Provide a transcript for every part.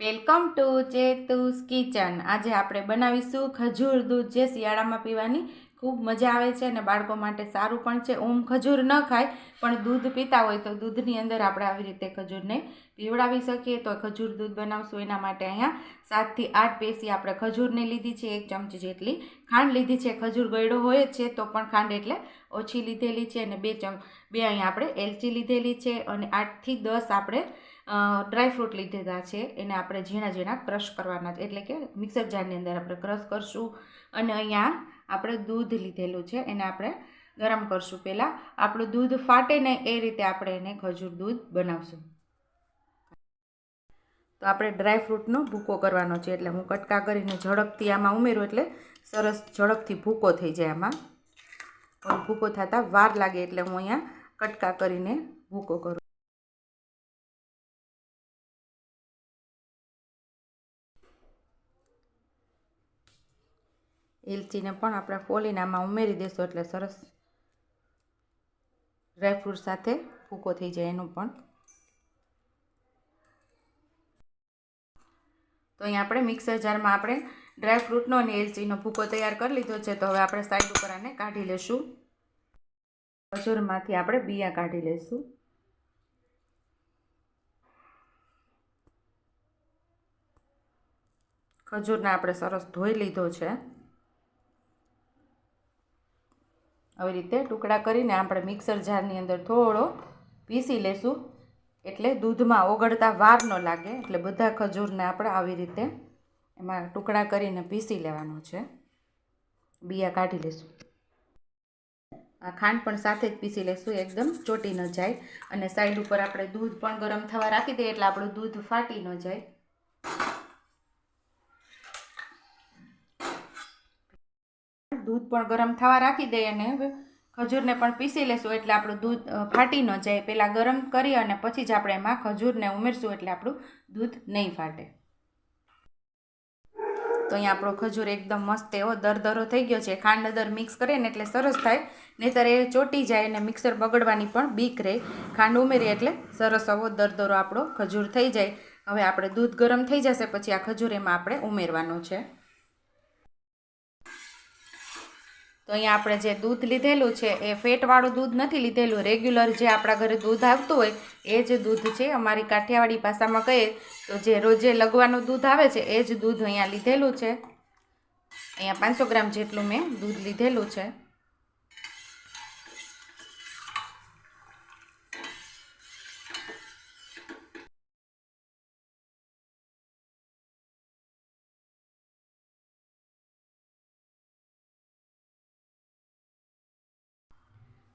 Welcome to ચેતુસ kitchen. આજે આપણે બનાવીશું ખજૂર દૂધ જે શિયાળામાં પીવાની ખૂબ મજા આવે છે અને બાળકો માટે સારું પણ છે. ઓમ ખજૂર ન ખાય, પણ દૂધ પીતા હોય તો દૂધની અંદર આપણે આવી રીતે ખજૂરને પીવડાવી શકીએ. તો ખજૂર દૂધ બનાવશું. એના માટે અહીંયા સાતથી આઠ પેસી આપણે ખજૂરને લીધી છે. એક ચમચી જેટલી ખાંડ લીધી છે. ખજૂર ગળ્યો હોય છે તો પણ ખાંડ એટલે ઓછી લીધેલી છે અને બે ચમ, બે અહીંયા આપણે એલચી લીધેલી છે અને આઠથી દસ આપણે ડ્રાયફ્રૂટ લીધેલા છે. એને આપણે ઝીણા ઝીણા ક્રશ કરવાના છે. એટલે કે મિક્સર જારની અંદર આપણે ક્રશ કરશું. અને અહીંયા આપણે દૂધ લીધેલું છે. એને આપણે ગરમ કરશું. પહેલાં આપણું દૂધ ફાટે ને એ રીતે આપણે એને ખજૂર દૂધ બનાવશું. તો આપણે ડ્રાયફ્રૂટનો ભૂકો કરવાનો છે. એટલે હું કટકા કરીને ઝડપથી આમાં ઉમેરું એટલે સરસ ઝડપથી ભૂકો થઈ જાય આમાં. ભૂકો થતાં વાર લાગે એટલે હું અહીંયા કટકા કરીને ભૂકો કરું એલચીને પણ આપણે ફોલીને આમાં ઉમેરી દઈશું એટલે સરસ ડ્રાયફ્રૂટ સાથે ભૂકો થઈ જાય એનું પણ. તો અહીંયા આપણે મિક્સર જારમાં આપણે ડ્રાયફ્રૂટનો અને એલચીનો ભૂકો તૈયાર કરી લીધો છે. તો હવે આપણે સાઈડ ઉપર આને કાઢી લેશું. ખજૂરમાંથી આપણે બિયા કાઢી લઈશું ખજૂરને આપણે સરસ ધોઈ લીધો છે. આવી રીતે ટુકડા કરીને આપણે મિક્સર જારની અંદર થોડો પીસી લેશું. એટલે દૂધમાં ઓગળતા વાર ન લાગે, એટલે બધા ખજૂરને આપણે આવી રીતે એમાં ટુકડા કરીને પીસી લેવાનો છે. બિયા કાઢી લેશું. આ ખાંડ પણ સાથે જ પીસી લેશું, એકદમ ચોટી ન જાય. અને સાઈડ ઉપર આપણે દૂધ પણ ગરમ થવા રાખી દઈએ, એટલે આપણું દૂધ ફાટી ન જાય. દૂધ પણ ગરમ થવા રાખી દઈએ અને ખજૂરને પણ પીસી લેશું એટલે આપણું દૂધ ફાટી ન જાય. પહેલાં ગરમ કરી અને પછી જ આપણે એમાં ખજૂરને ઉમેરશું એટલે આપણું દૂધ નહીં ફાટે. તો અહીંયા આપણો ખજૂર એકદમ મસ્ત એવો દરદરો થઈ ગયો છે. ખાંડ દર મિક્સ કરીએ ને એટલે સરસ થાય. નહીંતર એ ચોટી જાય અને મિક્સર બગડવાની પણ બીક રહે. ખાંડ ઉમેરીએ એટલે સરસ એવો દરદરો આપણો ખજૂર થઈ જાય. હવે આપણે દૂધ ગરમ થઈ જશે, પછી આ ખજૂર એમાં આપણે ઉમેરવાનું છે. તો અહીંયા આપણે જે દૂધ લીધેલું છે, એ ફેટવાળું દૂધ નથી લીધેલું. રેગ્યુલર જે આપણા ઘરે દૂધ આવતું હોય, એ જ દૂધ છે. અમારી કાઠિયાવાડી ભાષામાં કહીએ તો જે રોજે લગવાનું દૂધ આવે છે, એ જ દૂધ અહીંયા લીધેલું છે. અહીંયા પાંચસો ગ્રામ જેટલું મેં દૂધ લીધેલું છે.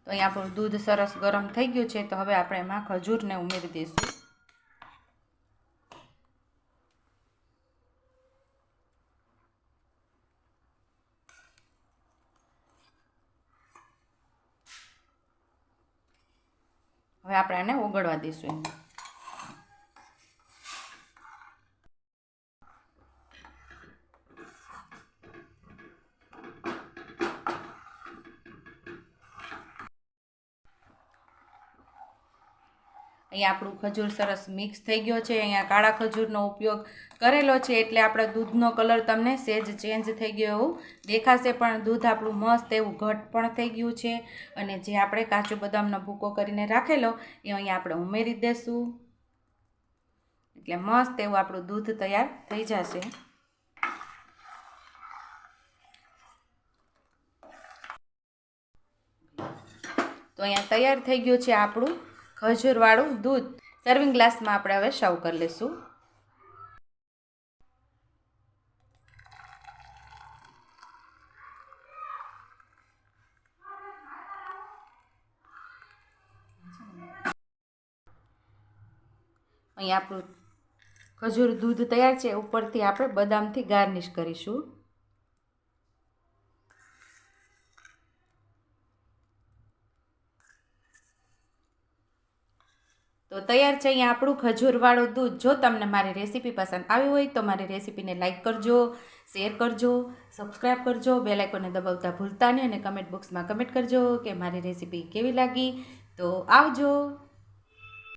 તો અહીંયા આપણું દૂધ સરસ ગરમ થઈ ગયું છે, તો હવે આપણે એમાં ખજૂરને ઉમેરી દઈશું. હવે આપણે આને ઓગળવા દઈશું અહીંયા આપણું ખજૂર સરસ મિક્સ થઈ ગયો છે. અહીંયા કાળા ખજૂરનો ઉપયોગ કરેલો છે એટલે આપણા દૂધનો કલર તમને સેજ ચેન્જ થઈ ગયો એવું દેખાશે, પણ દૂધ આપણું મસ્ત એવું ઘટ પણ થઈ ગયું છે. અને જે આપણે કાચું બદામનો ભૂકો કરીને રાખેલો, એ અહીંયા આપણે ઉમેરી દઈશું એટલે મસ્ત એવું આપણું દૂધ તૈયાર થઈ જશે. તો અહીંયા તૈયાર થઈ ગયું છે આપણું ખજૂરવાળું દૂધ. સર્વિંગ ગ્લાસમાં આપણે હવે સર્વ કરી લઈશું. અહીં આપણું ખજૂર દૂધ તૈયાર છે. ઉપરથી આપણે બદામથી ગાર્નિશ કરીશું. તો તૈયાર છે અહીંયા આપણું ખજૂરવાળું દૂધ. જો તમને મારી રેસીપી પસંદ આવી હોય તો મારી રેસીપીને લાઇક કરજો, શેર કરજો સબસ્ક્રાઈબ કરજો આઇકોને દબાવતા ભૂલતા નહીં અને કમેન્ટ બોક્સમાં કમેન્ટ કરજો કે મારી રેસીપી કેવી લાગી. તો આવજો.